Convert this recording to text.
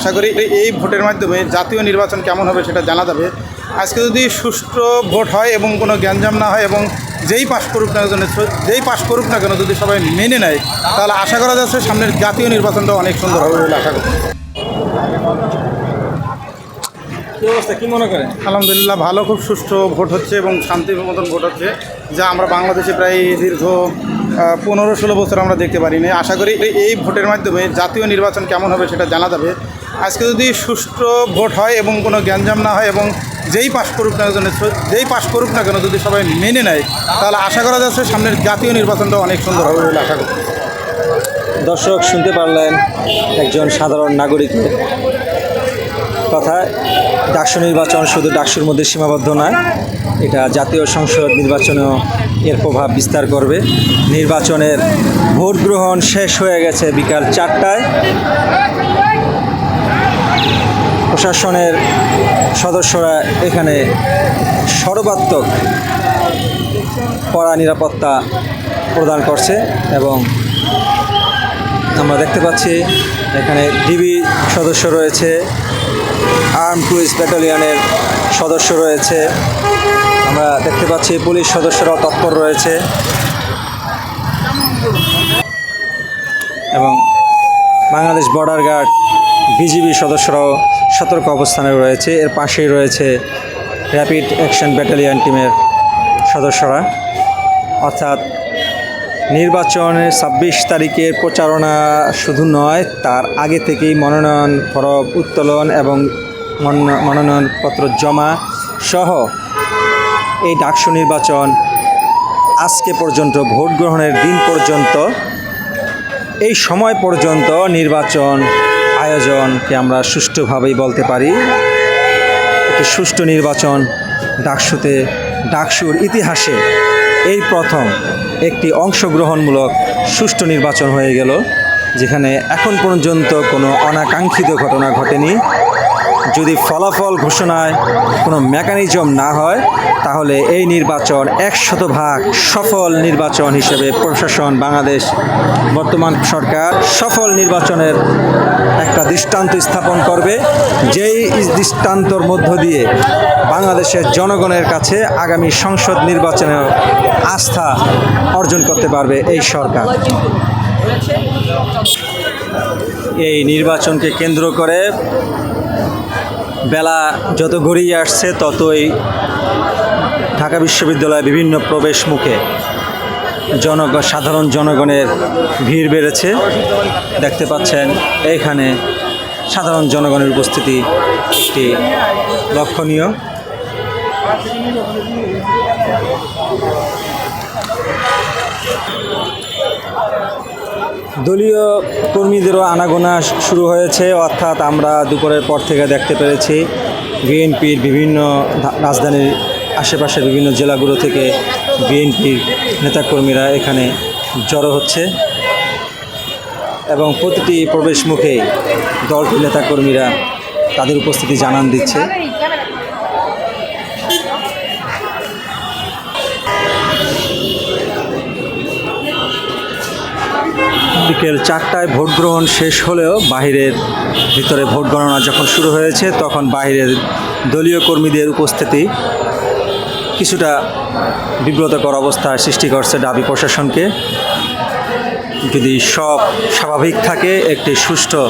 আশা করি এই ভোটের মাধ্যমে জাতীয় নির্বাচন কেমন হবে সেটা জানা যাবে। আজকে যদি সুষ্ঠু ভোট হয় এবং কোনো গ্যাঞ্জাম না হয় এবং যেই পাশ করুক না কেন যেই পাশ করুক না কেন যদি সবাই মেনে নেয় তাহলে আশা করা যাচ্ছে সামনের জাতীয় নির্বাচনটা অনেক সুন্দর হবে বলে আশা করি। কি অবস্থা? কি মনে করেন? আলহামদুলিল্লাহ ভালো খুব সুষ্ঠু ভোট হচ্ছে এবং শান্তির মতন ভোট হচ্ছে যা আমরা বাংলাদেশে প্রায় দীর্ঘ পনেরো ষোলো বছর আমরা দেখতে পারিনি। আশা করি এই ভোটের মাধ্যমে জাতীয় নির্বাচন কেমন হবে সেটা জানা যাবে। আজকে যদি সুষ্ঠু ভোট হয় এবং কোনো জ্ঞানজাম না হয় এবং যেই পাশ করুক না কেন, যেই পাশ করুক না কেন যদি সবাই মেনে নেয়, তাহলে আশা করা যাচ্ছে সামনের জাতীয় নির্বাচনটা অনেক সুন্দর হবে বলে আশা করি দর্শক, শুনতে পারলেন একজন সাধারণ নাগরিকের কথা। ডাকসু নির্বাচন শুধু ডাকসুর মধ্যে সীমাবদ্ধ নয়, এটা জাতীয় সংসদ নির্বাচনেও এর প্রভাব বিস্তার করবে। নির্বাচনের ভোট গ্রহণ শেষ হয়ে গেছে বিকাল চারটায়। প্রশাসনের সদস্যরা এখানে সর্বাত্মক কড়া নিরাপত্তা প্রদান করছে এবং আমরা দেখতে পাচ্ছি এখানে ডিবি সদস্য রয়েছে, আর্ম পুলিশ ব্যাটালিয়নের সদস্য রয়েছে। আমরা দেখতে পাচ্ছি পুলিশ সদস্যরাও তৎপর রয়েছে। এবং বাংলাদেশ বর্ডার গার্ড বিজিবি সদস্যরাও সতর্ক অবস্থানে রয়েছে। এর পাশেই রয়েছে র্যাপিড অ্যাকশন ব্যাটালিয়ন টিমের সদস্যরা। অর্থাৎ নির্বাচনের ছাব্বিশ তারিখের প্রচারণা শুধু নয়, তার আগে থেকেই মনোনয়ন ফরম উত্তোলন এবং মনোনয়ন- মনোনয়নপত্র জমা সহ এই ডাকসু নির্বাচন আজকে পর্যন্ত ভোট গ্রহণের দিন পর্যন্ত, এই সময় পর্যন্ত নির্বাচন আয়োজনকে আমরা সুষ্ঠুভাবেই বলতে পারি। একটি সুষ্ঠু নির্বাচন ডাকসুতে, ডাকসুর ইতিহাসে এই প্রথম একটি অংশগ্রহণমূলক সুষ্ঠু নির্বাচন হয়ে গেল, যেখানে এখন পর্যন্ত কোনো অনাকাঙ্ক্ষিত ঘটনা ঘটেনি। যদি ফলাফল ঘোষণায় কোনো মেকানিজম না হয়, তাহলে এই নির্বাচন একশত ভাগ সফল নির্বাচন হিসেবে প্রশাসন বাংলাদেশ, বর্তমান সরকার সফল নির্বাচনের একটা দৃষ্টান্ত স্থাপন করবে। যেই দৃষ্টান্তর মধ্য দিয়ে বাংলাদেশের জনগণের কাছে আগামী সংসদ নির্বাচনে আস্থা অর্জন করতে পারবে এই সরকার। এই নির্বাচনকে কেন্দ্র করে বেলা যত গড়িয়ে আসছে, ততই ঢাকা বিশ্ববিদ্যালয়ে বিভিন্ন প্রবেশ মুখে জনগ, সাধারণ জনগণের ভিড় বেড়েছে। দেখতে পাচ্ছেন এখানে সাধারণ জনগণের উপস্থিতি একটি লক্ষণীয়। দলীয় কর্মীদেরও আনাগোনা শুরু হয়েছে, অর্থাৎ আমরা দুপুরের পর থেকে দেখতে পেরেছি বিএনপির বিভিন্ন রাজধানীর আশেপাশের বিভিন্ন জেলাগুলো থেকে বিএনপির নেতাকর্মীরা এখানে জড়ো হচ্ছে এবং প্রতিটি প্রবেশ মুখে দলটির নেতাকর্মীরা তাদের উপস্থিতি জানান দিচ্ছে। বিকেল চারটায় ভোট গ্রহণ শেষ হলেও বাহিরের ভিতরে ভোট গণনা যখন শুরু হয়েছে, তখন বাহিরের দলীয় কর্মীদের উপস্থিতি কিছুটা বিব্রতকর অবস্থা সৃষ্টি করছে ডাবি প্রশাসনকে। যদি সব স্বাভাবিক থাকে, একটি সুষ্ঠু